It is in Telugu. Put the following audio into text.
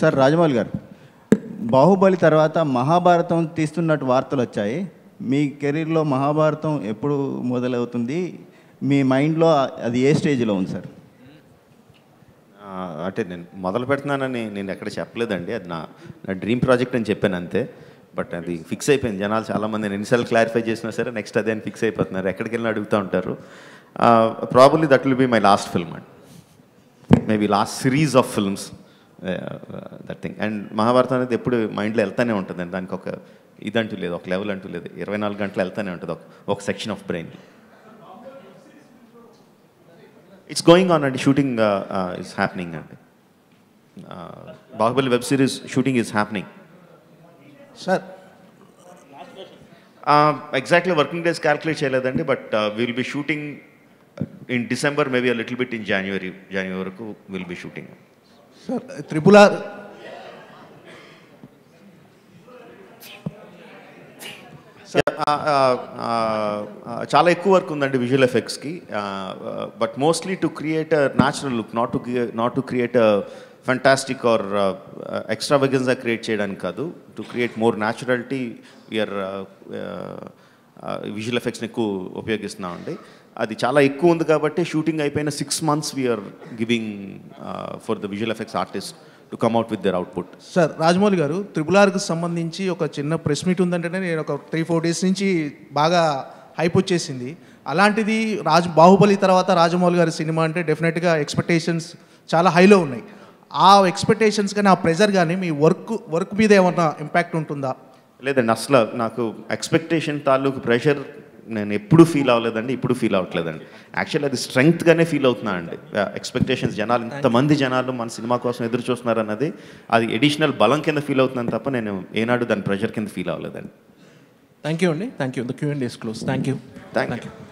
సార్ రాజమౌళి గారు బాహుబలి తర్వాత మహాభారతం తీస్తున్నట్టు వార్తలు వచ్చాయి. మీ కెరీర్లో మహాభారతం ఎప్పుడు మొదలవుతుంది? మీ మైండ్లో అది ఏ స్టేజ్లో ఉంది సార్? అంటే నేను మొదలు పెడుతున్నానని నేను ఎక్కడ చెప్పలేదండి. అది నా నా డ్రీమ్ ప్రాజెక్ట్ అని చెప్పాను అంతే. బట్ అది ఫిక్స్ అయిపోయింది. జనాలు చాలామంది నేను ఎన్నిసార్లు క్లారిఫై చేసినా సరే నెక్స్ట్ అదే అని ఫిక్స్ అయిపోతున్నారు. ఎక్కడికి వెళ్ళినా అడుగుతూ ఉంటారు. Probably that will be my last film and. Maybe last series of films that thing and Mahabharatam అనేది ఎప్పుడు మైండ్లో వెళ్తానే ఉంటుందండి దానికి ఒక ఇదంటూ లేదు ఒక లెవెల్ అంటూ లేదు. ఇరవై నాలుగు గంటలు వెళ్తానే ఉంటుంది ఒక ఒక section of brain it's going on అండి షూటింగ్ ఇస్ హ్యాపెనింగ్ అండి Baahubali web series shooting is happening sir exactly working days calculate చేయలేదండి. But will be shooting in December maybe little bit in January జనవరి వరకు will be shooting సార్ త్రిపుల చాలా ఎక్కువ వర్క్ ఉందండి visual ఎఫెక్ట్స్కి but mostly to create a natural look not to not to create a fantastic or extra వెగన్స్గా create చేయడానికి కాదు to create more naturality we are visual ఎఫెక్ట్స్ని ఎక్కువ ఉపయోగిస్తున్నామండి. అది చాలా ఎక్కువ ఉంది కాబట్టి షూటింగ్ అయిపోయిన six months we're giving for the visual effects artist to come out with their output sir Rajamouli garu triple ఆర్కి సంబంధించి ఒక చిన్న ప్రెస్ మీట్ ఉందంటేనే నేను ఒక త్రీ ఫోర్ డేస్ నుంచి బాగా హైప్ వచ్చేసింది. అలాంటిది రాజ్ బాహుబలి తర్వాత రాజమౌళి గారి సినిమా అంటే డెఫినెట్గా ఎక్స్పెక్టేషన్స్ చాలా హైలో ఉన్నాయి. ఆ ఎక్స్పెక్టేషన్స్ కానీ ఆ ప్రెజర్ కానీ మీ వర్క్ వర్క్ మీద ఏమన్నా ఇంపాక్ట్ ఉంటుందా? లేదండి అసలు నాకు ఎక్స్పెక్టేషన్ తాలూకు ప్రెషర్ నేను ఎప్పుడు ఫీల్ అవ్వలేదండి ఇప్పుడు ఫీల్ అవ్వట్లేదండి. యాక్చువల్లీ అది స్ట్రెంగ్త్గానే ఫీల్ అవుతున్నా అండి ఎక్స్పెక్టేషన్స్ జనాలు ఇంతమంది జనాలు మన సినిమా కోసం ఎదురు చూస్తున్నారు అన్నది అది ఎడిషనల్ బలం కింద ఫీల్ అవుతున్నాను తప్ప నేను ఏనాడు దాని ప్రెషర్ కింద ఫీల్ అవ్వలేదండి. థ్యాంక్ యూ అండి. Thank you the cue and close thank you thank you